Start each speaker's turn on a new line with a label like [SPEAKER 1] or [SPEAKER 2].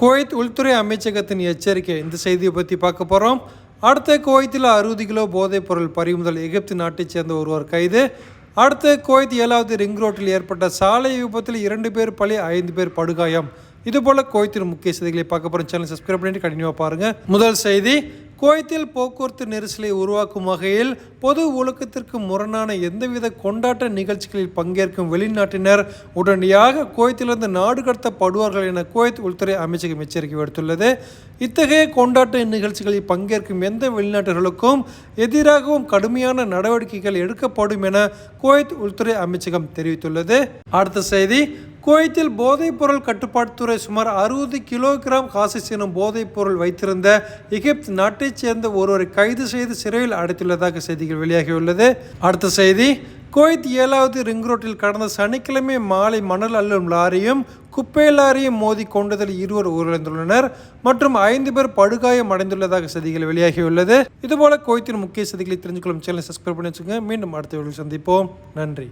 [SPEAKER 1] Kuwait உள்துறை அமைச்சகத்தின் எச்சரிக்கை. இந்த செய்தியை பற்றி பார்க்க போகிறோம் அடுத்த குவைத்தில் அறுபது கிலோ போதைப் பொருள் பறிமுதல் எகிப்து நாட்டைச் சேர்ந்த ஒருவர் கைது. அடுத்த குவைத் ஏழாவது ரிங் ரோட்டில் ஏற்பட்ட சாலை விபத்தில் இரண்டு பேர் பலி ஐந்து பேர் படுகாயம். இதுபோல குவைத்தின் முக்கிய செய்திகளை பார்க்க போகிற சேனல் சப்ஸ்கிரைப் பண்ணிட்டு கண்டினியூவாக பாருங்கள் முதல் செய்தி குவைத்தில் போக்குவரத்து நெரிசலை உருவாக்கும் வகையில் பொது ஒழுக்கத்திற்கு முரணான எந்தவித கொண்டாட்ட நிகழ்ச்சிகளில் பங்கேற்கும் வெளிநாட்டினர் உடனடியாக குவைத்திலிருந்து நாடு கடத்தப்படுவார்கள் என குவைத் உள்துறை அமைச்சகம் எச்சரிக்கை விடுத்துள்ளது. இத்தகைய கொண்டாட்ட நிகழ்ச்சிகளில் பங்கேற்கும் எந்த வெளிநாட்டர்களுக்கும் எதிராகவும் கடுமையான நடவடிக்கைகள் எடுக்கப்படும் என குவைத் உள்துறை அமைச்சகம் தெரிவித்துள்ளது. அடுத்த செய்தி குவைத்தில் போதைப்பொருள் கட்டுப்பாட்டுத்துறை சுமார் அறுபது கிலோகிராம் காசிஸ் எனும் போதைப்பொருள் வைத்திருந்த எகிப்த் நாட்டைச் சேர்ந்த ஒருவரை கைது செய்து சிறையில் அடைத்துள்ளதாக செய்திகள் வெளியாகியுள்ளது. அடுத்த செய்தி குவைத் ஏழாவது ரிங் ரோட்டில் கடந்த சனிக்கிழமை மாலை மணல் அள்ளும் லாரியும் குப்பை லாரியும் மோதி கொண்டதில் இருவர் உயிரிழந்துள்ளனர் மற்றும் ஐந்து பேர் படுகாயம் அடைந்துள்ளதாக செய்திகள் வெளியாகியுள்ளது. இதுபோல குவைத்தின் முக்கிய செய்திகளை தெரிஞ்சுக்கொள்ளும் சேனலை சப்ஸ்கிரைப் பண்ணி வச்சுக்கோங்க. மீண்டும் அடுத்த சந்திப்போம். நன்றி.